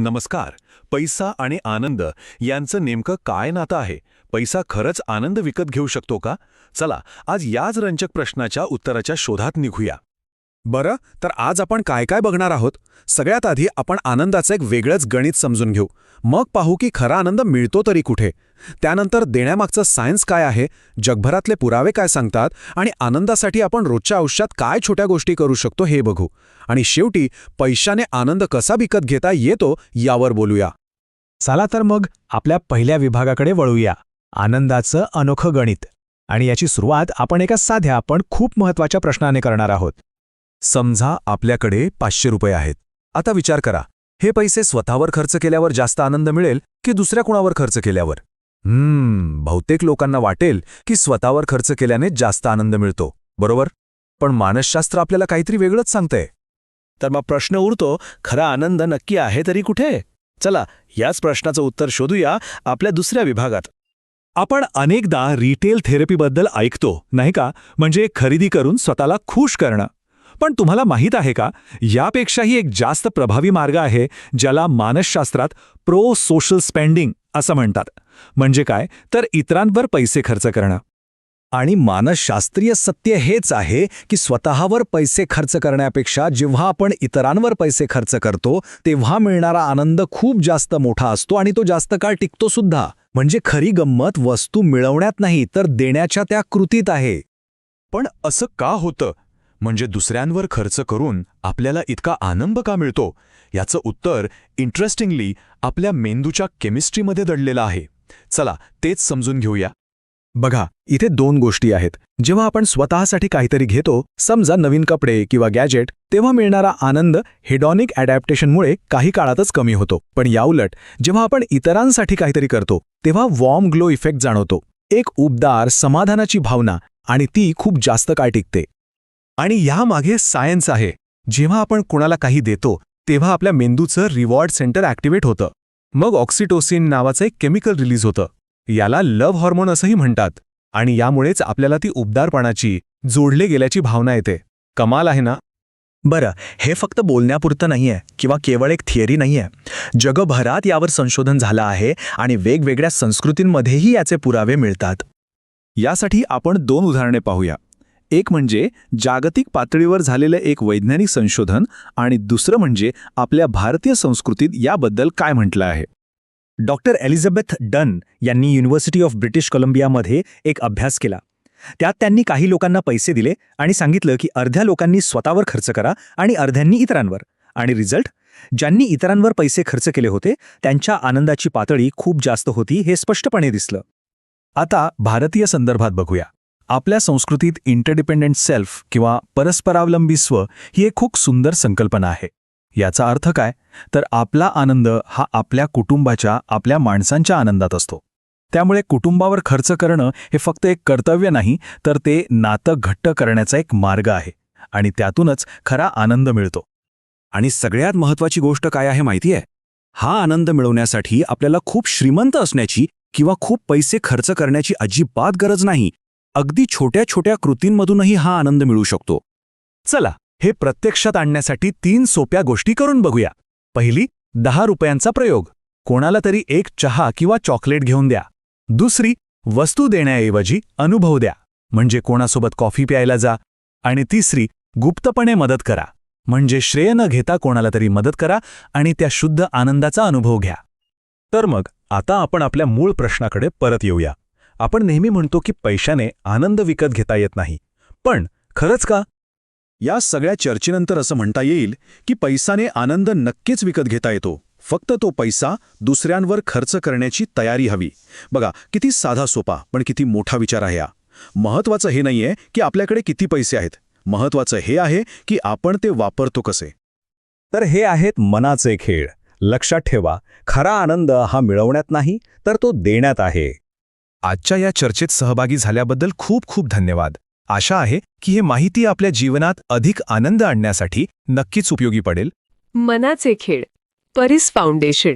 नमस्कार पैसा आणि आनंद यांचं नेमकं काय नातं आहे? पैसा खरंच आनंद विकत घेऊ शकतो का? चला आज याच रंजक प्रश्नाच्या उत्तराच्या शोधात निघूया. बरं तर आज आपण काय काय बघणार आहोत? सगळ्यात आधी आपण आनंदाचं एक वेगळंच गणित समजून घेऊ. मग पाहू की खरा आनंद मिळतो तरी कुठे? त्यानंतर देण्यामागचं सायन्स काय आहे? जगभरातले पुरावे काय सांगतात? आणि आनंदासाठी आपण रोजच्या आयुष्यात काय छोट्या गोष्टी करू शकतो हे बघू. आणि शेवटी पैशाने आनंद कसा विकत घेता येतो यावर बोलूया. चला तर मग आपल्या पहिल्या विभागाकडे वळूया. आनंदाचं अनोखं गणित. आणि याची सुरुवात आपण एका साध्या पण खूप महत्त्वाच्या प्रश्नाने करणार आहोत. समजा आपल्याकडे पाचशे रुपये आहेत. आता विचार करा हे पैसे स्वतःवर खर्च केल्यावर जास्त आनंद मिळेल की दुसऱ्या कुणावर खर्च केल्यावर? हम्म बहुतेक लोकांना वाटेल की स्वतःवर खर्च केल्याने जास्त आनंद मिळतो बरोबर? पण मानसशास्त्र आपल्याला काहीतरी वेगळंच सांगतंय. तर मग प्रश्न उरतो खरा आनंद नक्की आहे तरी कुठे? चला याच प्रश्नाचं उत्तर शोधूया आपल्या दुसऱ्या विभागात. आपण अनेकदा रिटेल थेरपीबद्दल ऐकतो नाही का? म्हणजे खरेदी करून स्वतःला खुश करणं. पण तुम्हाला माहीत आहे का? यापेक्षाही एक जास्त प्रभावी मार्ग आहे ज्याला मानसशास्त्रात प्रो सोशल स्पेंडिंग असं म्हणतात. म्हणजे काय? तर इतरांवर पैसे खर्च करणं. आणि मानसशास्त्रीय सत्य हेच आहे की स्वतःवर पैसे खर्च करण्यापेक्षा जेव्हा आपण इतरांवर पैसे खर्च करतो तेव्हा मिळणारा आनंद खूप जास्त मोठा असतो आणि तो जास्त काळ टिकतो सुद्धा. म्हणजे खरी गंमत वस्तू मिळवण्यात नाही तर देण्याच्या त्या कृतीत आहे. पण असं का होतं? म्हणजे दुसऱ्यांवर खर्च करून आपल्याला इतका आनंद का मिळतो? याचं उत्तर इंटरेस्टिंगली आपल्या मेंदूच्या केमिस्ट्रीमध्ये दडलेलं आहे. चला तेच समजून घेऊया. बघा इथे दोन गोष्टी आहेत. जेव्हा आपण स्वतःसाठी काहीतरी घेतो समजा नवीन कपडे किंवा गॅजेट तेव्हा मिळणारा आनंद हेडॉनिक अडॅप्टेशनमुळे काही काळातच कमी होतो. पण याउलट जेव्हा आपण इतरांसाठी काहीतरी करतो तेव्हा वॉर्म ग्लो इफेक्ट जाणवतो. एक उबदार समाधानाची भावना आणि ती खूप जास्त काळ टिकते. आणि यामागे सायन्स आहे. जेव्हा आपण कुणाला काही देतो तेव्हा आपल्या मेंदूचं रिवॉर्ड सेंटर ॲक्टिव्हेट होतं. मग ऑक्सिटोसिन नावाचं एक केमिकल रिलीज होतं. याला लव्ह हॉर्मोन असंही म्हणतात. आणि यामुळेच आपल्याला ती उबदारपणाची जोडले गेल्याची भावना येते. कमाल आहे ना? बरं हे फक्त बोलण्यापुरतं नाहीये किंवा केवळ एक थिअरी नाहीये. जगभरात यावर संशोधन झालं आहे आणि वेगवेगळ्या संस्कृतींमध्येही याचे पुरावे मिळतात. यासाठी आपण दोन उदाहरणे पाहूया. एक म्हणजे जागतिक पातळीवर झालेलं एक वैज्ञानिक संशोधन आणि दुसरं म्हणजे आपल्या भारतीय संस्कृतीत याबद्दल काय म्हटलं आहे? डॉक्टर एलिझाबेथ डन यांनी युनिव्हर्सिटी ऑफ ब्रिटिश कोलंबियामध्ये एक अभ्यास केला. त्यात त्यांनी काही लोकांना पैसे दिले आणि सांगितलं की अर्ध्या लोकांनी स्वतःवर खर्च करा आणि अर्ध्यांनी इतरांवर. आणि रिझल्ट? ज्यांनी इतरांवर पैसे खर्च केले होते त्यांच्या आनंदाची पातळी खूप जास्त होती हे स्पष्टपणे दिसलं. आता भारतीय संदर्भात बघूया. आपल्या संस्कृतीत इंटरडिपेंडंट सेल्फ किंवा परस्परावलंबी स्व ही एक खूप सुंदर संकल्पना आहे. याचा अर्थ काय? तर आपला आनंद हा आपल्या कुटुंबाच्या आपल्या माणसांच्या आनंदात असतो. त्यामुळे कुटुंबावर खर्च करणं हे फक्त एक कर्तव्य नाही तर ते नातं घट्ट करण्याचा एक मार्ग आहे आणि त्यातूनच खरा आनंद मिळतो. आणि सगळ्यात महत्वाची गोष्ट काय आहे माहिती आहे? हा आनंद मिळवण्यासाठी आपल्याला खूप श्रीमंत असण्याची किंवा खूप पैसे खर्च करण्याची अजिबात गरज नाही अगदी छोट्या छोट्या कृतींमधूनही हा आनंद मिळू शकतो. चला हे प्रत्यक्षात आणण्यासाठी तीन सोप्या गोष्टी करून बघूया. पहिली दहा रुपयांचा प्रयोग. कोणाला तरी एक चहा किंवा चॉकलेट घेऊन द्या. दुसरी वस्तू देण्याऐवजी अनुभव द्या. म्हणजे कोणासोबत कॉफी प्यायला जा. आणि तिसरी गुप्तपणे मदत करा. म्हणजे श्रेय न घेता कोणाला तरी मदत करा आणि त्या शुद्ध आनंदाचा अनुभव घ्या. तर मग आता आपण आपल्या मूळ प्रश्नाकडे परत येऊया. आपण नेहमी म्हणतो की पैशाने आनंद विकत घेता येत नाही. पण खरंच का? या सगळ्या चर्चेनंतर असं म्हणता येईल की पैसाने आनंद नक्कीच विकत घेता येतो. फक्त तो पैसा दुसऱ्यांवर खर्च करण्याची तयारी हवी. बघा किती साधा सोपा पण किती मोठा विचार आहे हा. महत्वाचं हे नाहीये की आपल्याकडे किती पैसे आहेत. महत्वाचं हे आहे की आपण ते वापरतो कसे. तर हे आहेत मनाचे खेळ. लक्षात ठेवा खरा आनंद हा मिळवण्यात नाही तर तो देण्यात आहे. आजच्या या चर्चेत सहभागी झाल्याबद्दल खूप खूप धन्यवाद. आशा आहे की हे माहिती आपल्या जीवनात अधिक आनंद आणण्यासाठी नक्कीच उपयोगी पडेल. मनाचे खेळ. परिस फाउंडेशन.